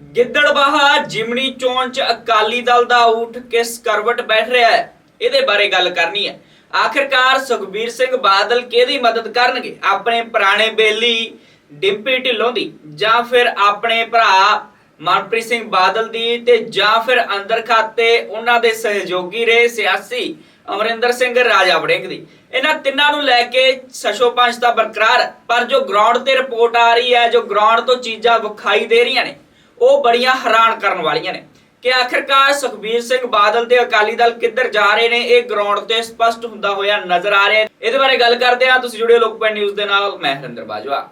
ਗਿੱਦੜਬਾਹਾ ਜਿਮਣੀ ਚੋਣ ਚ ਅਕਾਲੀ ਦਲ ਦਾ ਊਠ ਕਿਸ ਕਰਵਟ ਬੈਠ ਰਿਹਾ ਹੈ? ਇਹਦੇ ਬਾਰੇ ਗੱਲ ਕਰਨੀ ਹੈ। ਆਖਿਰਕਾਰ ਸੁਖਬੀਰ ਸਿੰਘ ਬਾਦਲ ਕਿਹਦੀ ਮਦਦ ਕਰਨਗੇ? ਆਪਣੇ ਪੁਰਾਣੇ ਬੇਲੀ ਡਿੰਪੀ ਢਿੱਲੋਂ ਦੀ ਜਾਂ ਫਿਰ ਆਪਣੇ ਭਰਾ ਮਨਪ੍ਰੀਤ ਸਿੰਘ ਬਾਦਲ ਦੀ ਤੇ ਜਾਂ ਫਿਰ ਅੰਦਰ ਖਾਤੇ ਉਹਨਾਂ ਦੇ ਸਹਿਯੋਗੀ ਰਹੇ ਸਿਆਸੀ ਅਮਰਿੰਦਰ ਸਿੰਘ ਰਾਜਾ ਵੜਿੰਗ ਦੀ। ਇਹਨਾਂ ਤਿੰਨਾਂ ਨੂੰ ਲੈ ਕੇ ਸਸ਼ੋ ਪੰਜ ਤਾਂ ਬਰਕਰਾਰ ਪਰ ਜੋ ਗਰਾਊਂਡ ਤੇ ਰਿਪੋਰਟ ਆ ਰਹੀ ਹੈ, ਜੋ ਗਰਾਊਂਡ ਤੋਂ ਚੀਜ਼ਾਂ ਵਿਖਾਈ ਦੇ ਰਹੀਆਂ ਨੇ ਉਹ ਬੜੀਆਂ ਹੈਰਾਨ ਕਰਨ ਵਾਲੀਆਂ ਨੇ ਕਿ ਆਖਿਰਕਾਰ ਸੁਖਬੀਰ ਸਿੰਘ ਬਾਦਲ ਤੇ ਅਕਾਲੀ ਦਲ ਕਿੱਧਰ ਜਾ ਰਹੇ ਨੇ, ਇਹ ਗਰਾਊਂਡ ਤੇ ਸਪਸ਼ਟ ਹੁੰਦਾ ਹੋਇਆ ਨਜ਼ਰ ਆ ਰਿਹਾ ਇਹਦੇ ਬਾਰੇ ਗੱਲ ਕਰਦੇ ਹਾਂ, ਤੁਸੀਂ ਜੁੜੇ ਲੋਕਪਾਲ ਨਿਊਜ਼ ਦੇ ਨਾਲ, ਮੈਂ ਹਰਿੰਦਰ ਬਾਜਵਾ।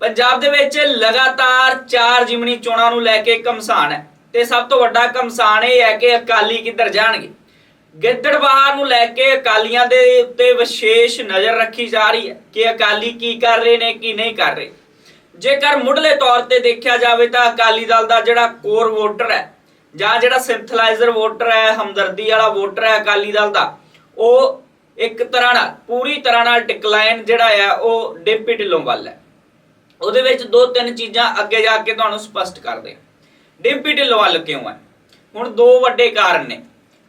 ਪੰਜਾਬ ਦੇ ਵਿੱਚ ਲਗਾਤਾਰ ਚਾਰ ਜਿਮਣੀ ਚੋਣਾਂ ਨੂੰ ਲੈ ਕੇ ਕਮਸਾਨ ਹੈ ਤੇ ਸਭ ਤੋਂ ਵੱਡਾ ਕਮਸਾਨ ਇਹ ਹੈ ਕਿ ਅਕਾਲੀ ਕਿੱਧਰ ਜਾਣਗੇ? ਗਿੱਦੜਬਾਹਾ ਨੂੰ ਲੈ ਕੇ ਅਕਾਲੀਆਂ ਦੇ ਉੱਤੇ ਵਿਸ਼ੇਸ਼ ਨਜ਼ਰ ਰੱਖੀ ਜਾ ਰਹੀ ਹੈ ਕਿ ਅਕਾਲੀ ਕੀ ਕਰ ਰਹੇ ਨੇ, ਕੀ ਨਹੀਂ ਕਰ ਰਹੇ। ਜੇਕਰ ਮੁੱਢਲੇ ਤੌਰ ਤੇ ਦੇਖਿਆ ਜਾਵੇ ਤਾਂ ਅਕਾਲੀ ਦਲ ਦਾ ਜਿਹੜਾ ਕੋਰ ਵੋਟਰ ਹੈ ਜਾਂ ਜਿਹੜਾ ਸਿੰਥਲਾਈਜ਼ਰ ਵੋਟਰ ਹੈ, ਹਮਦਰਦੀ ਵਾਲਾ ਵੋਟਰ ਹੈ ਅਕਾਲੀ ਦਲ ਦਾ, ਉਹ ਇੱਕ ਤਰ੍ਹਾਂ ਨਾਲ, ਪੂਰੀ ਤਰ੍ਹਾਂ ਨਾਲ ਡਿਕਲਾਈਨ ਜਿਹੜਾ ਹੈ ਉਹ ਡੇਪੀ ਢਿੱਲੋਂ ਵੱਲ ਹੈ। ਉਹਦੇ ਵਿੱਚ ਦੋ ਤਿੰਨ ਚੀਜ਼ਾਂ ਅੱਗੇ ਜਾ ਕੇ ਤੁਹਾਨੂੰ ਸਪਸ਼ਟ ਕਰਦੇ ਹਾਂ। ਡਿੰਪੀ ਢਿੱਲੋਂ ਵੱਲ ਕਿਉਂ ਹੈ? ਹੁਣ ਦੋ ਵੱਡੇ ਕਾਰਨ ਨੇ।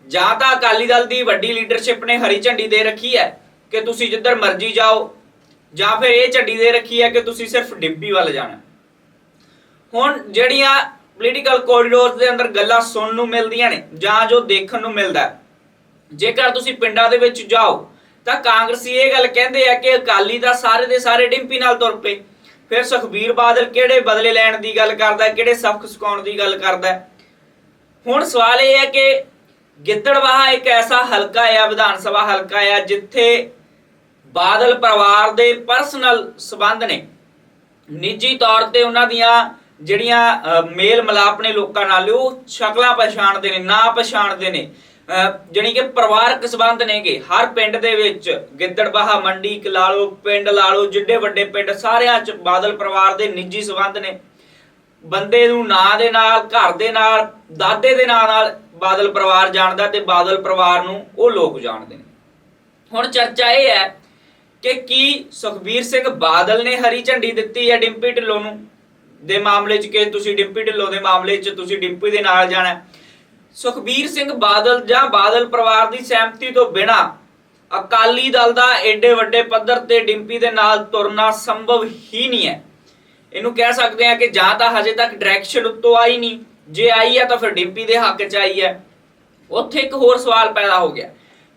ਜਾਂ ਤਾਂ ਅਕਾਲੀ ਦਲ ਦੀ ਵੱਡੀ ਲੀਡਰਸ਼ਿਪ ਨੇ ਹਰੀ ਝੰਡੀ ਦੇ ਰੱਖੀ ਹੈ ਕਿ ਤੁਸੀਂ ਜਿੱਧਰ ਮਰਜ਼ੀ ਜਾਓ ਜਾਂ ਫਿਰ ਇਹ ਝੱਡੀ ਦੇ ਰੱਖੀ ਹੈ ਕਿ ਤੁਸੀਂ ਸਿਰਫ ਡਿੰਪੀ ਵੱਲ ਜਾਣਾ। ਹੁਣ ਜਿਹੜੀਆਂ ਪੋਲੀਟੀਕਲ ਕੋਰੀਡੋਰਸ ਦੇ ਅੰਦਰ ਗੱਲਾਂ ਸੁਣਨ ਨੂੰ ਮਿਲਦੀਆਂ ਨੇ ਜਾਂ ਜੋ ਦੇਖਣ ਨੂੰ ਮਿਲਦਾ ਜੇਕਰ ਤੁਸੀਂ ਪਿੰਡਾਂ ਦੇ ਵਿੱਚ ਜਾਓ, ਤਾਂ ਕਾਂਗਰਸੀ ਇਹ ਗੱਲ ਕਹਿੰਦੇ ਆ ਕਿ ਅਕਾਲੀ ਦਾ ਸਾਰੇ ਦੇ ਸਾਰੇ ਡਿੰਪੀ ਨਾਲ ਤੁਰ ਪਏ। ਫਿਰ ਸੁਖਬੀਰ ਬਾਦਲ ਕਿਹੜੇ ਬਦਲੇ ਲੈਣ ਦੀ ਗੱਲ ਕਰਦਾ ਕਿਹੜੇ ਸਬਕ ਸਿਖਾਉਣ ਦੀ ਗੱਲ ਕਰਦਾ ਹੁਣ ਸਵਾਲ ਇਹ ਹੈ ਕਿ ਗਿੱਦੜਵਾਹਾ ਇੱਕ ਐਸਾ ਹਲਕਾ ਹੈ ਵਿਧਾਨ ਸਭਾ ਹਲਕਾ ਹੈ ਜਿੱਥੇ ਬਾਦਲ ਪਰਿਵਾਰ ਦੇ ਪਰਸਨਲ ਸਬੰਧ ਨੇ। ਨਿੱਜੀ ਤੌਰ ਤੇ ਉਹਨਾਂ ਦੀਆਂ ਜਿਹੜੀਆਂ ਮੇਲ ਮਲਾਪ ਨੇ ਲੋਕਾਂ ਨਾਲ ਉਹ ਸ਼ਕਲਾਂ ਪਛਾਣਦੇ ਨੇ ਨਾ ਪਛਾਣਦੇ ਨੇ। ਅ, ਜਾਣੀ ਕਿ ਪਰਿਵਾਰਕ ਸਬੰਧ ਨੇਗੇ। ਹਰ ਪਿੰਡ ਦੇ ਵਿੱਚ ਗਿੱਦੜਬਾਹਾ ਮੰਡੀ ਕ ਲਾ ਲਓ ਪਿੰਡ ਲਾ ਲਓ ਜਿੱਡੇ ਵੱਡੇ ਪਿੰਡ ਸਾਰਿਆਂ ਚ ਬਾਦਲ ਪਰਿਵਾਰ ਦੇ ਨਿੱਜੀ ਸਬੰਧ ਨੇ। ਬੰਦੇ ਨੂੰ ਨਾਂ ਦੇ ਨਾਲ ਘਰ ਦੇ ਨਾਲ ਦਾਦੇ ਦੇ ਨਾਂ ਨਾਲ ਬਾਦਲ ਪਰਿਵਾਰ ਜਾਣਦਾ ਤੇ ਬਾਦਲ ਪਰਿਵਾਰ ਨੂੰ ਉਹ ਲੋਕ ਜਾਣਦੇ ਨੇ। ਹੁਣ ਚਰਚਾ ਇਹ ਹੈ ਕਿ ਕੀ ਸੁਖਬੀਰ ਸਿੰਘ ਬਾਦਲ ਨੇ ਹਰੀ ਝੰਡੀ ਦਿੱਤੀ ਹੈ ਡਿੰਪੀ ਢਿੱਲੋਂ ਨੂੰ? ਦੇ ਮਾਮਲੇ 'ਚ ਕਿ ਤੁਸੀਂ ਡਿੰਪੀ ਢਿੱਲੋਂ ਦੇ ਮਾਮਲੇ 'ਚ ਤੁਸੀਂ ਡਿੰਪੀ ਦੇ ਨਾਲ ਜਾਣਾ ਸੁਖਬੀਰ ਸਿੰਘ ਬਾਦਲ ਜਾਂ ਬਾਦਲ ਪਰਿਵਾਰ ਦੀ ਸਹਿਮਤੀ ਤੋਂ ਬਿਨਾ ਅਕਾਲੀ ਦਲ ਦਾ ਏਡੇ ਵੱਡੇ ਪੱਧਰ ਤੇ ਡਿੰਪੀ ਦੇ ਨਾਲ ਤੁਰਨਾ ਸੰਭਵ ਹੀ ਨਹੀਂ ਹੈ। ਇਹਨੂੰ ਕਹਿ ਸਕਦੇ ਆ ਕਿ ਜਾਂ ਤਾਂ ਹਜੇ ਤੱਕ ਡਾਇਰੈਕਸ਼ਨ ਉੱਤੋਂ ਆਈ ਨਹੀਂ। ਜੇ ਆਈ ਹੈ ਤਾਂ ਫਿਰ ਡਿੰਪੀ ਦੇ ਹੱਕ 'ਚ ਆਈ ਹੈ। ਉੱਥੇ ਇੱਕ ਹੋਰ ਸਵਾਲ ਪੈਦਾ ਹੋ ਗਿਆ।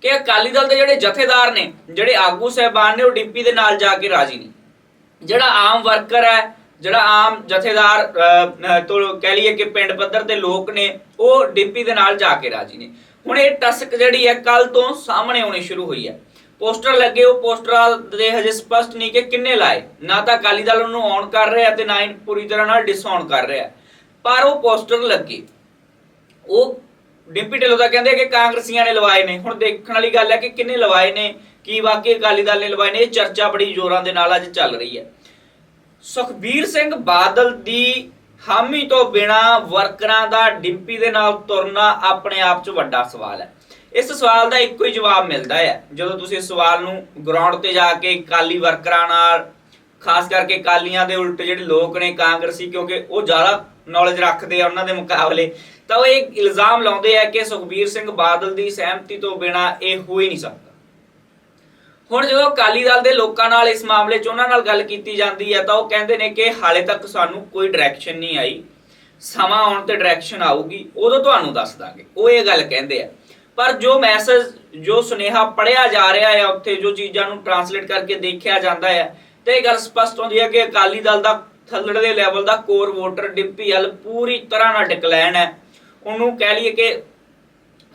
ਕਿ ਅਕਾਲੀ ਦਲ ਦੇ ਜਿਹੜੇ ਜਥੇਦਾਰ ਨੇ, ਜਿਹੜੇ ਆਗੂ ਸਹਿਬਾਨ ਨੇ, ਉਹ ਡਿੰਪੀ ਦੇ ਨਾਲ ਜਾ ਕੇ ਰਾਜੀ ਨਹੀਂ ਜਿਹੜਾ ਆਮ ਵਰਕਰ ਹੈ, ਜਿਹੜਾ ਆਮ ਜਥੇਦਾਰ ਤੋਂ ਕਹਿ ਲਈਏ ਕਿ ਪਿੰਡ ਪੱਧਰ ਤੇ ਲੋਕ ਨੇ, ਉਹ ਡਿੰਪੀ ਦੇ ਨਾਲ ਜਾ ਕੇ ਰਾਜੀ ਨੇ। ਹੁਣ ਇਹ ਟਸਕ ਜਿਹੜੀ ਹੈ ਕੱਲ ਤੋਂ ਸਾਹਮਣੇ ਆਉਣੀ ਸ਼ੁਰੂ ਹੋਈ ਹੈ। ਪੋਸਟਰ ਲੱਗੇ, ਉਹ ਪੋਸਟਰਾਂ ਦੇ ਹਜੇ ਸਪਸ਼ਟ ਨਹੀਂ ਕਿ ਕਿੰਨੇ ਲਾਏ। ਨਾ ਤਾਂ ਅਕਾਲੀ ਦਲ ਉਹਨੂੰ ਔਨ ਕਰ ਰਿਹਾ ਤੇ ਨਾ ਹੀ ਪੂਰੀ ਤਰ੍ਹਾਂ ਨਾਲ ਡਿਸਆਨ ਕਰ ਰਿਹਾ। ਪਰ ਉਹ ਪੋਸਟਰ ਲੱਗੇ। ਉਹ ਡਿੰਪੀ ਢਿੱਲੋਂ ਦਾ ਕਹਿੰਦੇ ਕਿ ਕਾਂਗਰਸੀਆਂ ਨੇ ਲਵਾਏ ਨੇ। ਹੁਣ ਦੇਖਣ ਵਾਲੀ ਗੱਲ ਹੈ ਕਿ ਕਿੰਨੇ ਲਵਾਏ ਨੇ, ਕੀ ਵਾਕਈ ਅਕਾਲੀ ਦਲ ਨੇ ਲਵਾਏ ਨੇ, ਇਹ ਚਰਚਾ ਬੜੀ ਜ਼ੋਰਾਂ ਦੇ ਨਾਲ ਅੱਜ ਚੱਲ ਰਹੀ ਹੈ। ਸੁਖਬੀਰ ਸਿੰਘ ਬਾਦਲ ਦੀ ਹਾਮੀ ਤੋਂ ਬਿਨਾ ਵਰਕਰਾਂ ਦਾ ਡਿੰਪੀ ਦੇ ਨਾਲ ਤੁਰਨਾ ਆਪਣੇ ਆਪ 'ਚ ਵੱਡਾ ਸਵਾਲ ਹੈ। ਇਸ ਸਵਾਲ ਦਾ ਇੱਕੋ ਹੀ ਜਵਾਬ ਮਿਲਦਾ ਹੈ। ਜਦੋਂ ਤੁਸੀਂ ਇਸ ਸਵਾਲ ਨੂੰ ਗਰਾਊਂਡ ਤੇ ਜਾ ਕੇ ਕਾਲੀ ਵਰਕਰਾਂ ਨਾਲ, ਖਾਸ ਕਰਕੇ ਕਾਲੀਆਂ ਦੇ ਉਲਟ ਜਿਹੜੇ ਲੋਕ ਨੇ ਕਾਂਗਰਸੀ, ਕਿਉਂਕਿ ਉਹ ਜ਼ਿਆਦਾ ਨੌਲੇਜ ਰੱਖਦੇ ਆ ਉਹਨਾਂ ਦੇ ਮੁਕਾਬਲੇ ਤਾਂ ਉਹ ਇਹ ਇਲਜ਼ਾਮ ਲਾਉਂਦੇ ਆ ਕਿ ਸੁਖਬੀਰ ਸਿੰਘ ਬਾਦਲ ਦੀ ਸਹਿਮਤੀ ਤੋਂ ਬਿਨਾ ਇਹ ਹੋ ਹੀ ਨਹੀਂ ਸਕਦਾ। ਹੁਣ ਜਦੋਂ ਅਕਾਲੀ ਦਲ ਦੇ ਲੋਕਾਂ ਨਾਲ ਇਸ ਮਾਮਲੇ 'ਚ ਉਹਨਾਂ ਨਾਲ ਗੱਲ ਕੀਤੀ ਜਾਂਦੀ ਹੈ ਤਾਂ ਉਹ ਕਹਿੰਦੇ ਨੇ ਕਿ ਹਾਲੇ ਤੱਕ ਸਾਨੂੰ ਕੋਈ ਡਾਇਰੈਕਸ਼ਨ ਨਹੀਂ ਆਈ। ਸਮਾਂ ਆਉਣ ਤੇ ਡਾਇਰੈਕਸ਼ਨ ਆਊਗੀ, ਉਦੋਂ ਤੁਹਾਨੂੰ ਦੱਸ ਦਾਂਗੇ। ਉਹ ਇਹ ਗੱਲ ਕਹਿੰਦੇ ਆ। ਪਰ ਜੋ ਮੈਸੇਜ ਜੋ ਸੁਨੇਹਾ ਪੜਿਆ ਜਾ ਰਿਹਾ ਹੈ ਉੱਥੇ, ਜੋ ਚੀਜ਼ਾਂ ਨੂੰ ਟਰਾਂਸਲੇਟ ਕਰਕੇ ਦੇਖਿਆ ਜਾਂਦਾ ਹੈ ਤੇ ਇਹ ਗੱਲ ਸਪਸ਼ਟ ਹੁੰਦੀ ਹੈ ਕਿ ਅਕਾਲੀ ਦਲ ਦਾ ਥੱਲੜੇ ਲੈਵਲ ਦਾ ਕੋਰ ਵੋਟਰ ਡਿੰਪੀ ਹਲ ਪੂਰੀ ਤਰ੍ਹਾਂ ਨਾਲ ਡਿਕਲਾਈਨ ਹੈ ਉਹਨੂੰ ਕਹਿ ਲਈਏ ਕਿ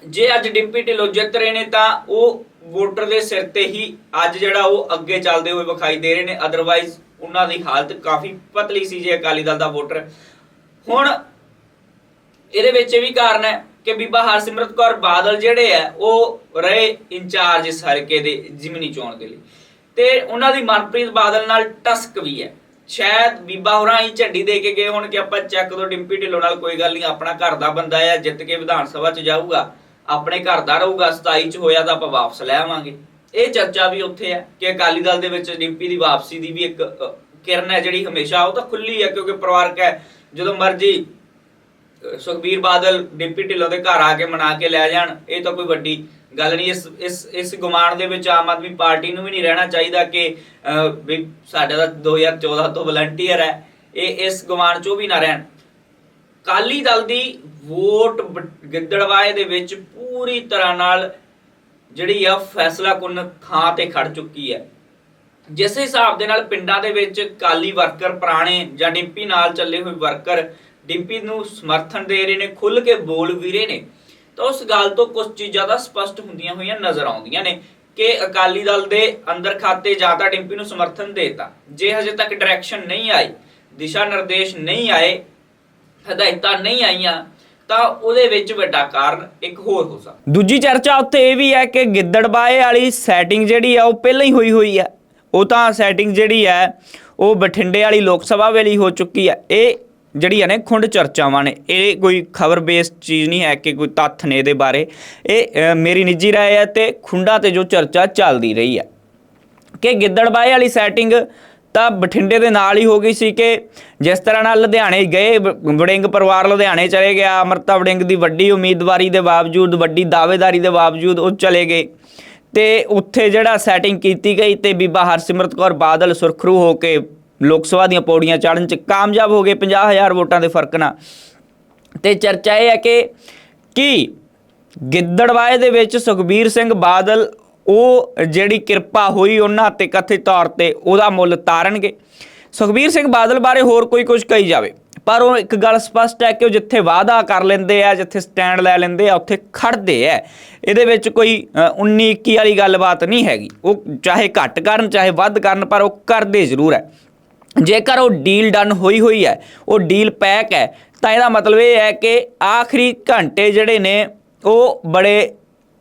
ਜੇ ਅੱਜ ਡਿੰਪੀ ਢਿੱਲੋਂ ਜਿੱਤ ਰਹੇ ਨੇ ਤਾਂ ਉਹ ਵੋਟਰ ਦੇ ਸਿਰ ਤੇ ਹੀ ਅੱਜ ਜਿਹੜਾ ਉਹ ਅੱਗੇ ਚੱਲਦੇ ਹੋਏ ਵਿਖਾਈ ਦੇ ਰਹੇ ਨੇ। ਅਦਰਵਾਈਜ਼ ਉਹਨਾਂ ਦੀ ਹਾਲਤ ਕਾਫੀ ਪਤਲੀ ਸੀ ਜੇ ਅਕਾਲੀ ਦਲ ਦਾ ਵੋਟਰ। ਹੁਣ ਇਹਦੇ ਵਿੱਚ ਇਹ ਵੀ ਕਾਰਨ ਹੈ ਕਿ ਬੀਬਾ ਹਰਸਿਮਰਤ ਕੌਰ ਬਾਦਲ ਜਿਹੜੇ ਆ ਉਹ ਰਹੇ ਇੰਚਾਰਜ ਇਸ ਹਲਕੇ ਦੇ ਜਿਮਨੀ ਚੋਣ ਦੇ ਲਈ। ਤੇ ਉਹਨਾਂ ਦੀ ਮਨਪ੍ਰੀਤ ਬਾਦਲ ਨਾਲ ਟਸਕ ਵੀ ਹੈ। ਸ਼ਾਇਦ ਬੀਬਾ ਹੋਰਾਂ ਹੀ ਝੰਡੀ ਦੇ ਕੇ ਗਏ ਹੁਣ ਕਿ ਆਪਾਂ ਚੱਕ ਦੋ ਡਿੰਪੀ ਢਿੱਲੋਂ ਨਾਲ ਕੋਈ ਗੱਲ ਨਹੀਂ, ਆਪਣਾ ਘਰ ਦਾ ਬੰਦਾ ਆ, ਜਿੱਤ ਕੇ ਵਿਧਾਨ ਸਭਾ 'ਚ ਜਾਊਗਾ, ਆਪਣੇ ਘਰ ਦਾ ਰਹੂਗਾ 27 'ਚ ਹੋਇਆ ਤਾਂ ਆਪਾਂ ਵਾਪਸ ਲੈ ਆਵਾਂਗੇ। ਇਹ ਚਰਚਾ ਵੀ ਉੱਥੇ ਹੈ ਕਿ ਅਕਾਲੀ ਦਲ ਦੇ ਵਿੱਚ ਡਿੰਪੀ ਦੀ ਵਾਪਸੀ ਦੀ ਵੀ ਇੱਕ ਕਿਰਨ ਹੈ ਜਿਹੜੀ ਹਮੇਸ਼ਾ, ਉਹ ਤਾਂ ਖੁੱਲੀ ਹੈ ਕਿਉਂਕਿ ਪਰਿਵਾਰਕ ਹੈ। ਜਦੋਂ ਮਰਜ਼ੀ ਸੁਖਬੀਰ ਬਾਦਲ ਡਿੰਪੀ ਢਿੱਲੋਂ ਦੇ ਘਰ ਆ ਕੇ ਮਨਾ ਕੇ ਲੈ ਜਾਣ, ਇਹ ਤਾਂ ਕੋਈ ਵੱਡੀ ਗੱਲ ਨਹੀਂ ਇਸ ਇਸ ਇਸ ਗੁਮਾਨ ਦੇ ਵਿੱਚ ਆਮ ਆਦਮੀ ਪਾਰਟੀ ਨੂੰ ਵੀ ਨਹੀਂ ਰਹਿਣਾ ਚਾਹੀਦਾ ਕਿ ਅਹ, ਵੀ ਸਾਡਾ ਤਾਂ 2014 ਤੋਂ ਵਲੰਟੀਅਰ ਹੈ। ਇਹ ਇਸ ਗੁਮਾਨ ਚੋਂ ਵੀ ਨਾ ਰਹਿਣ। ਕਾਲੀ ਦਲ ਦੀ ਵੋਟ ਗਿੱਦੜਵਾਏ ਦੇ ਵਿੱਚ ਪੂਰੀ ਤਰ੍ਹਾਂ ਨਾਲ ਜਿਹੜੀ ਆ ਫੈਸਲਾ ਕੁਨ ਥਾਂ ਤੇ ਖੜ ਚੁੱਕੀ ਹੈ। ਜਿਸ ਹਿਸਾਬ ਦੇ ਨਾਲ ਪਿੰਡਾਂ ਦੇ ਵਿੱਚ ਕਾਲੀ ਵਰਕਰ ਪੁਰਾਣੇ ਜਾਂ ਡਿੰਪੀ ਨਾਲ ਚੱਲੇ ਹੋਏ ਵਰਕਰ ਡਿੰਪੀ ਨੂੰ ਸਮਰਥਨ ਦੇ ਰਹੇ ਨੇ ਖੁੱਲ ਕੇ ਬੋਲ ਵੀ ਰਹੇ ਨੇ। ਤਾਂ ਉਸ ਗੱਲ ਤੋਂ ਕੁਝ ਚੀਜ਼ਾਂ ਦਾ ਸਪਸ਼ਟ ਹੁੰਦੀਆਂ ਹੋਈਆਂ ਨਜ਼ਰ ਆਉਂਦੀਆਂ ਨੇ ਕਿ ਅਕਾਲੀ ਦਲ ਦੇ ਅੰਦਰ ਖਾਤੇ ਜਾਂ ਤਾਂ ਡਿੰਪੀ ਨੂੰ ਸਮਰਥਨ ਦੇਤਾ। ਜੇ ਹਜੇ ਤੱਕ ਡਾਇਰੈਕਸ਼ਨ ਨਹੀਂ ਆਈ, ਦਿਸ਼ਾ ਨਿਰਦੇਸ਼ ਨਹੀਂ ਆਏ, ਹਦਾਇਤਾਂ ਨਹੀਂ ਆਈਆਂ, ਤਾਂ ਉਹਦੇ ਵਿੱਚ ਵੱਡਾ ਕਾਰਨ ਇੱਕ ਹੋਰ ਹੋ ਸਕਦਾ। ਦੂਜੀ ਚਰਚਾ ਉੱਤੇ ਇਹ ਵੀ ਹੈ ਕਿ ਗਿੱਦੜਬਾਏ ਵਾਲੀ ਸੈਟਿੰਗ ਜਿਹੜੀ ਆ ਉਹ ਪਹਿਲਾਂ ਹੀ ਹੋਈ ਹੋਈ ਹੈ। ਉਹ ਤਾਂ ਸੈਟਿੰਗ ਜਿਹੜੀ ਹੈ, ਉਹ ਬਠਿੰਡੇ ਵਾਲੀ ਲੋਕ ਸਭਾ ਵੇਲੇ ਹੋ ਚੁੱਕੀ ਹੈ। ਇਹ ਜਿਹੜੀਆਂ ਨੇ ਖੁੰਡ ਚਰਚਾਵਾਂ ਨੇ, ਇਹ ਕੋਈ ਖਬਰ ਬੇਸਡ ਚੀਜ਼ ਨਹੀਂ ਹੈ ਕਿ ਕੋਈ ਤੱਥ ਨੇ ਇਹਦੇ ਬਾਰੇ। ਇਹ ਮੇਰੀ ਨਿੱਜੀ ਰਾਏ ਹੈ ਤੇ ਖੁੰਡਾਂ ਤੇ ਜੋ ਚਰਚਾ ਚੱਲਦੀ ਰਹੀ ਹੈ। ਕਿ ਗਿੱਦੜਬਾਏ ਵਾਲੀ ਸੈਟਿੰਗ ਤਾਂ ਬਠਿੰਡੇ ਦੇ ਨਾਲ ਹੀ ਹੋ ਗਈ ਸੀ ਕਿ ਜਿਸ ਤਰ੍ਹਾਂ ਨਾਲ ਲੁਧਿਆਣੇ ਗਏ ਵੜਿੰਗ ਪਰਿਵਾਰ ਲੁਧਿਆਣੇ ਚਲੇ ਗਿਆ, ਅਮਰਤਾ ਵੜਿੰਗ ਦੀ ਵੱਡੀ ਉਮੀਦਵਾਰੀ ਦੇ ਬਾਵਜੂਦ, ਵੱਡੀ ਦਾਅਵੇਦਾਰੀ ਦੇ ਬਾਵਜੂਦ ਉਹ ਚਲੇ ਗਏ। ਤੇ ਉੱਥੇ ਜਿਹੜਾ ਸੈਟਿੰਗ ਕੀਤੀ ਗਈ ਤੇ ਬੀਬਾ ਹਰਸਿਮਰਤ ਕੌਰ ਬਾਦਲ ਸੁਰਖਰੂ ਹੋ ਕੇ ਲੋਕ ਸਭਾ ਦੀਆਂ ਪੌੜੀਆਂ ਚੜ੍ਹਨ ਚ ਕਾਮਯਾਬ ਹੋ ਗਏ 50000 ਵੋਟਾਂ ਦੇ ਫ਼ਰਕ ਨਾਲ। ਤੇ ਚਰਚਾ ਇਹ ਹੈ ਕਿ ਕੀ ਗਿੱਦੜਵਾਏ ਦੇ ਵਿੱਚ ਸੁਖਬੀਰ ਸਿੰਘ ਬਾਦਲ ਉਹ ਜਿਹੜੀ ਕਿਰਪਾ ਹੋਈ ਉਹਨਾਂ ਤੇ ਕਥਿਤ ਤੌਰ ਤੇ ਉਹਦਾ ਮੁੱਲ ਤਾਰਨਗੇ। ਸੁਖਬੀਰ ਸਿੰਘ ਬਾਦਲ ਬਾਰੇ ਹੋਰ ਕੋਈ ਕੁਝ ਕਹੀ ਜਾਵੇ ਪਰ ਉਹ ਇੱਕ ਗੱਲ ਸਪਸ਼ਟ ਹੈ ਕਿ ਉਹ ਜਿੱਥੇ ਵਾਅਦਾ ਕਰ ਲੈਂਦੇ ਆ ਜਿੱਥੇ ਸਟੈਂਡ ਲੈ ਲੈਂਦੇ ਆ ਉੱਥੇ ਖੜਦੇ ਆ। ਇਹਦੇ ਵਿੱਚ ਕੋਈ ਅ, 19 21 ਵਾਲੀ ਗੱਲਬਾਤ ਨਹੀਂ ਹੈਗੀ। ਉਹ ਚਾਹੇ ਘੱਟ ਕਰਨ ਚਾਹੇ ਵੱਧ ਕਰਨ ਪਰ ਉਹ ਕਰਦੇ ਜ਼ਰੂਰ ਹੈ। ਜੇਕਰ ਉਹ ਡੀਲ ਡਨ ਹੋਈ ਹੋਈ ਹੈ, ਉਹ ਡੀਲ ਪੈਕ ਹੈ, ਤਾਂ ਇਹਦਾ ਮਤਲਬ ਇਹ ਹੈ ਕਿ ਆਖਰੀ ਘੰਟੇ ਜਿਹੜੇ ਨੇ, ਉਹ ਬੜੇ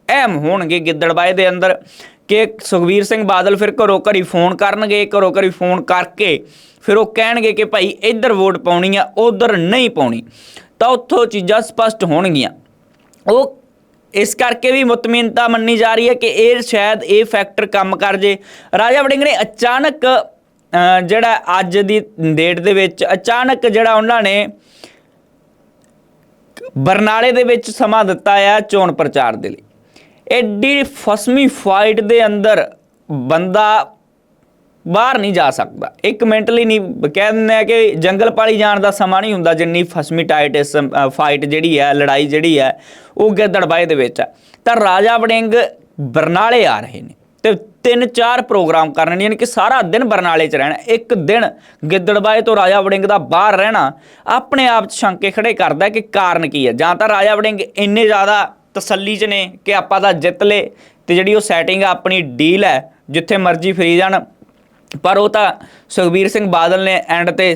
ਅਹਿਮ ਹੋਣਗੇ ਗਿੱਦੜਬਾਏ ਦੇ ਅੰਦਰ ਕਿ ਸੁਖਵੀਰ ਸਿੰਘ ਬਾਦਲ ਫਿਰ ਘਰੋਂ ਘਰੀ ਫੋਨ ਕਰਨਗੇ, ਘਰੋਂ ਘਰੀ ਫੋਨ ਕਰਕੇ ਫਿਰ ਉਹ ਕਹਿਣਗੇ ਕਿ ਭਾਈ ਇੱਧਰ ਵੋਟ ਪਾਉਣੀ ਆ, ਉਧਰ ਨਹੀਂ ਪਾਉਣੀ। ਤਾਂ ਉੱਥੋਂ ਚੀਜ਼ਾਂ ਸਪਸ਼ਟ ਹੋਣਗੀਆਂ। ਉਹ ਇਸ ਕਰਕੇ ਵੀ ਮੁਤਮਿਨਤਾ ਮੰਨੀ ਜਾ ਰਹੀ ਹੈ ਕਿ ਇਹ ਸ਼ਾਇਦ ਇਹ ਫੈਕਟਰ ਕੰਮ ਕਰ ਜੇ। ਰਾਜਾ ਵੜਿੰਗ ਨੇ ਅਚਾਨਕ ਜਿਹੜਾ ਅੱਜ ਦੀ ਡੇਟ ਦੇ ਵਿੱਚ ਅਚਾਨਕ ਜਿਹੜਾ ਉਹਨਾਂ ਨੇ ਬਰਨਾਲੇ ਦੇ ਵਿੱਚ ਸਮਾਂ ਦਿੱਤਾ ਆ ਚੋਣ ਪ੍ਰਚਾਰ ਦੇ ਲਈ। ਐਡੀ ਫਸਮੀ ਫਾਈਟ ਦੇ ਅੰਦਰ ਬੰਦਾ ਬਾਹਰ ਨਹੀਂ ਜਾ ਸਕਦਾ। ਇੱਕ ਮਿੰਟ ਲਈ ਨਹੀਂ, ਕਹਿ ਦਿੰਦੇ ਆ ਕਿ ਜੰਗਲ ਪਾਲੀ ਜਾਣ ਦਾ ਸਮਾਂ ਨਹੀਂ ਹੁੰਦਾ, ਜਿੰਨੀ ਫਸਮੀ ਟਾਈਟ ਇਸ ਫਾਈਟ ਜਿਹੜੀ ਹੈ ਲੜਾਈ ਜਿਹੜੀ ਹੈ ਉਹ ਗਿੱਦੜਬਾਏ ਦੇ ਵਿੱਚ ਹੈ ਤਾਂ ਰਾਜਾ ਵੜਿੰਗ ਬਰਨਾਲੇ ਆ ਰਹੇ ਨੇ ਤੇ ਤਿੰਨ ਚਾਰ ਪ੍ਰੋਗਰਾਮ ਕਰਨ ਯਾਨੀ ਕਿ ਸਾਰਾ ਦਿਨ ਬਰਨਾਲੇ 'ਚ ਰਹਿਣਾ, ਇੱਕ ਦਿਨ ਗਿੱਦੜਬਾਏ ਤੋਂ ਰਾਜਾ ਵੜਿੰਗ ਦਾ ਬਾਹਰ ਰਹਿਣਾ, ਆਪਣੇ ਆਪ 'ਚ ਸ਼ੰਕੇ ਖੜੇ ਕਰਦਾ ਕਿ ਕਾਰਨ ਕੀ ਹੈ? ਜਾਂ ਤਾਂ ਰਾਜਾ ਵੜਿੰਗ ਇੰਨੇ ਜ਼ਿਆਦਾ ਤਸੱਲੀ 'ਚ ਨੇ ਕਿ ਆਪਾਂ ਤਾਂ ਜਿੱਤ ਲੇ ਤੇ ਜਿਹੜੀ ਉਹ ਸੈਟਿੰਗ ਆ ਆਪਣੀ ਡੀਲ ਹੈ, ਜਿੱਥੇ ਮਰਜ਼ੀ ਫਰੀ ਜਾਣ, ਪਰ ਉਹ ਤਾਂ ਸੁਖਬੀਰ ਸਿੰਘ ਬਾਦਲ ਨੇ ਐਂਡ ਤੇ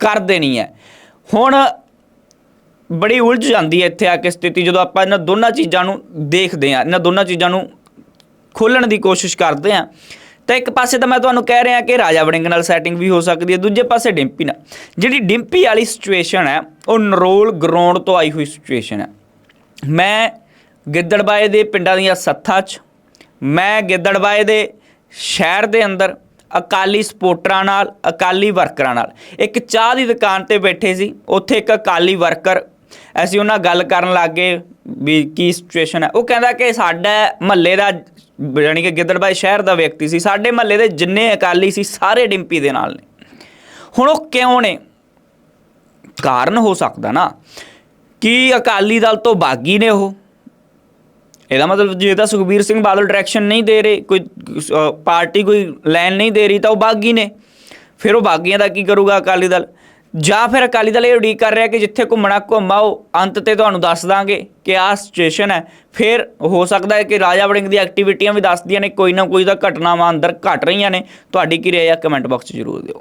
ਕਰ ਦੇਣੀ ਹੈ। ਹੁਣ ਬੜੀ ਉਲਝ ਜਾਂਦੀ ਹੈ ਇੱਥੇ ਆ ਕੇ ਸਥਿਤੀ, ਜਦੋਂ ਆਪਾਂ ਇਹਨਾਂ ਦੋਨਾਂ ਚੀਜ਼ਾਂ ਨੂੰ ਦੇਖਦੇ ਹਾਂ, ਇਹਨਾਂ ਦੋਨਾਂ ਚੀਜ਼ਾਂ ਨੂੰ ਖੋਲਣ ਦੀ ਕੋਸ਼ਿਸ਼ ਕਰਦੇ ਹਾਂ ਤਾਂ ਇੱਕ ਪਾਸੇ ਤਾਂ ਮੈਂ ਤੁਹਾਨੂੰ ਕਹਿ ਰਿਹਾ ਕਿ ਰਾਜਾ ਵੜਿੰਗ ਨਾਲ ਸੈਟਿੰਗ ਵੀ ਹੋ ਸਕਦੀ ਹੈ, ਦੂਜੇ ਪਾਸੇ ਡਿੰਪੀ ਨਾਲ। ਜਿਹੜੀ ਡਿੰਪੀ ਵਾਲੀ ਸਿਚੁਏਸ਼ਨ ਹੈ, ਉਹ ਨਰੋਲ ਗਰਾਊਂਡ ਤੋਂ ਆਈ ਹੋਈ ਸਿਚੁਏਸ਼ਨ ਹੈ। ਮੈਂ ਗਿੱਦੜਬਾਏ ਦੇ ਪਿੰਡਾਂ ਦੀਆਂ ਸੱਥਾਂ 'ਚ, ਮੈਂ ਗਿੱਦੜਬਾਏ ਦੇ ਸ਼ਹਿਰ ਦੇ ਅੰਦਰ, ਅਕਾਲੀ ਸਪੋਰਟਰਾਂ ਨਾਲ, ਅਕਾਲੀ ਵਰਕਰਾਂ ਨਾਲ। ਇੱਕ ਚਾਹ ਦੀ ਦੁਕਾਨ ਤੇ ਬੈਠੇ ਸੀ, ਉੱਥੇ ਇੱਕ ਅਕਾਲੀ ਵਰਕਰ, ਅਸੀਂ ਉਹਨਾਂ ਗੱਲ ਕਰਨ ਲੱਗੇ ਵੀ ਕੀ ਸਿਚੁਏਸ਼ਨ ਹੈ। ਉਹ ਕਹਿੰਦਾ ਕਿ ਸਾਡਾ ਮਹੱਲੇ ਦਾ ਯਾਨੀ ਕਿ ਗਿੱਦੜਬਾਈ ਸ਼ਹਿਰ ਦਾ ਵਿਅਕਤੀ ਸੀ, ਸਾਡੇ ਮਹੱਲੇ ਦੇ ਜਿੰਨੇ ਅਕਾਲੀ ਸੀ, ਸਾਰੇ ਡਿੰਪੀ ਦੇ ਨਾਲ ਨੇ। ਹੁਣ ਉਹ ਕਿਉਂ ਨੇ? ਕਾਰਨ ਹੋ ਸਕਦਾ ਨਾ। ਕਿ ਅਕਾਲੀ ਦਲ ਤੋਂ ਬਾਗੀ ਨੇ ਉਹ? ਇਹਦਾ ਮਤਲਬ ਜੇ ਤਾਂ ਸੁਖਬੀਰ ਸਿੰਘ ਬਾਦਲ ਡਾਇਰੈਕਸ਼ਨ ਨਹੀਂ ਦੇ ਰਹੇ, ਕੋਈ ਪਾਰਟੀ ਕੋਈ ਲਾਈਨ ਨਹੀਂ ਦੇ ਰਹੀ, ਤਾਂ ਉਹ ਬਾਗੀ ਨੇ। ਫਿਰ ਉਹ ਬਾਗੀਆਂ ਦਾ ਕੀ ਕਰੂਗਾ ਅਕਾਲੀ ਦਲ? ਜਾਂ ਫਿਰ ਅਕਾਲੀ ਦਲ ਇਹ ਉਡੀਕ ਕਰ ਰਿਹਾ ਕਿ ਜਿੱਥੇ ਘੁੰਮਣਾ ਘੁੰਮਾਓ ਅੰਤ ਤੇ ਤੁਹਾਨੂੰ ਦੱਸ ਦਾਂਗੇ ਕਿ ਆਹ ਸਿਚੁਏਸ਼ਨ ਹੈ। ਫਿਰ ਹੋ ਸਕਦਾ ਹੈ ਕਿ ਰਾਜਾ ਵੜਿੰਗ ਦੀ ਐਕਟੀਵਿਟੀਆਂ ਵੀ ਦੱਸਦੀਆਂ ਨੇ, ਕੋਈ ਨਾ ਕੋਈ ਤਾਂ ਘਟਨਾਵਾਂ ਅੰਦਰ ਘਟ ਰਹੀਆਂ ਨੇ। ਤੁਹਾਡੀ ਕੀ ਰਾਏ ਆ? ਕਮੈਂਟ ਬਾਕਸ 'ਚ ਜ਼ਰੂਰ ਦਿਓ।